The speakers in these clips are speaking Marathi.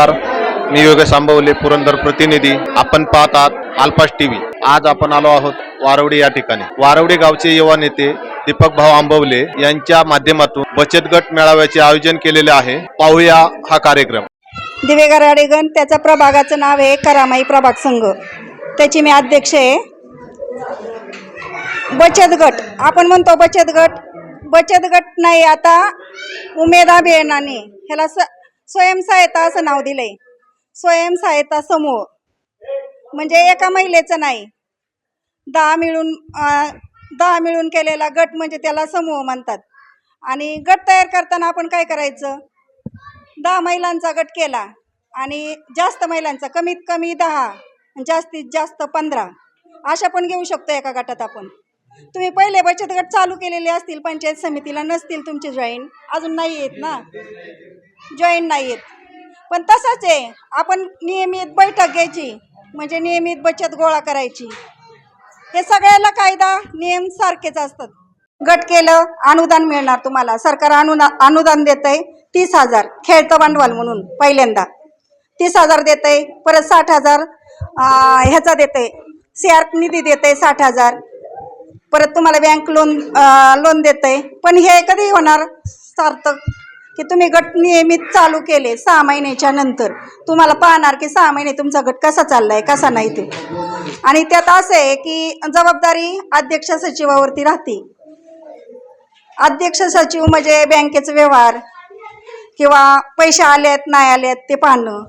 नमस्कार. मी योगेश आंबवले पुरंदर प्रतिनिधी. आपण पाहतात आल्पास टीव्ही. आज आपण आलो आहोत वारवडी या ठिकाणी. वारवडी गावचे युवा नेते दीपक भाऊ आंबवले यांच्या माध्यमातून बचत गट मेळाव्याचे आयोजन केलेले आहे. पाहूया हा कार्यक्रम. दिवेगार अडेगण त्याचा प्रभागाचं नाव आहे करामाई प्रभाग संघ. त्याची मी अध्यक्ष आहे. बचत गट. आपण म्हणतो बचत गट. बचत गट नाही आता उमेदा अभियानाने. ह्याला स स्वयंसहायता असं नाव दिलंय. स्वयंसहायता समूह. म्हणजे एका महिलेचं नाही. दहा मिळून दहा मिळून केलेला गट म्हणजे त्याला समूह म्हणतात. आणि गट तयार करताना आपण काय करायचं? दहा महिलांचा गट केला आणि जास्त महिलांचा कमीत कमी दहा जास्तीत जास्त पंधरा. अशा पण घेऊ शकतो एका गटात आपण. तुम्ही पहिले बचत गट चालू केलेले असतील पंचायत समितीला नसतील तुमचे जॉईन अजून नाही आहेत ना? जॉईन नाही आहेत पण तसंच आहे. आपण नियमित बैठक घ्यायची. म्हणजे नियमित बचत गोळा करायची. हे सगळ्याला कायदा नियम सारखेच असतात. गट केलं अनुदान मिळणार तुम्हाला. सरकार अनुदा अनुदान देत आहे तीस हजार. खेळतं भांडवल म्हणून पहिल्यांदा. तीस हजार देत आहे परत साठ हजार ह्याचा देत आहे सी आर निधी देत आहे साठ हजार. परत तुम्हाला बँक लोन लोन देत आहे पण हे कधी होणार? सार्थक की तुम्ही गट नियमित चालू केले सहा महिन्याच्या नंतर. तुम्हाला पाहणार की सहा महिने तुमचा गट कसा चाललाय कसा नाही ते. आणि त्यात असं आहे की जबाबदारी अध्यक्ष सचिवावरती राहते. अध्यक्ष सचिव म्हणजे बँकेचे व्यवहार किंवा पैसे आलेत नाही आलेत ते पाहणं.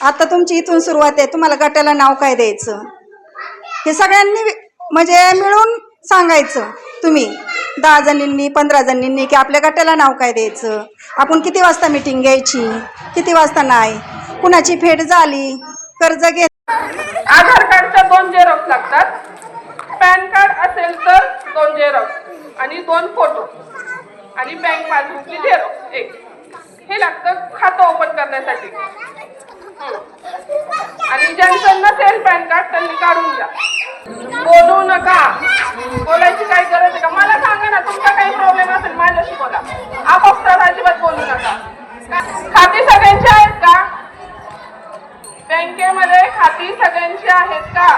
आता तुमची इथून सुरुवात आहे. तुम्हाला गटाला नाव काय द्यायचं? हे सगळ्यांनी म्हणजे मिळून सांगायचं. तुम्ही दहा जणींनी पंधरा जणींनी की आपल्या गटाला नाव काय द्यायचं? आपण किती वाजता मिटिंग घ्यायची? किती वाजता नाही? कुणाची फेड झाली? कर्ज घे आधार कार्डच्या दोन झेरॉक्स लागतात. पॅन कार्ड असेल तर दोन झेरॉक्स आणि दोन फोटो आणि बँक पासबुकची झेरॉक्स एक. हे लागतं खातं ओपन करण्यासाठी. आणि ज्यांचं नसेल पॅन कार्ड त्यांनी काढून द्या. बोलू नका. बोलायची काही गरज आहे का? मला सांगा ना तुमचा काही प्रॉब्लेम असेल माझ्याशी बोला. आपोआप अजिबात बोलू नका. खाती सगळ्यांची आहेत का? बँकेमध्ये खाती सगळ्यांची आहेत का?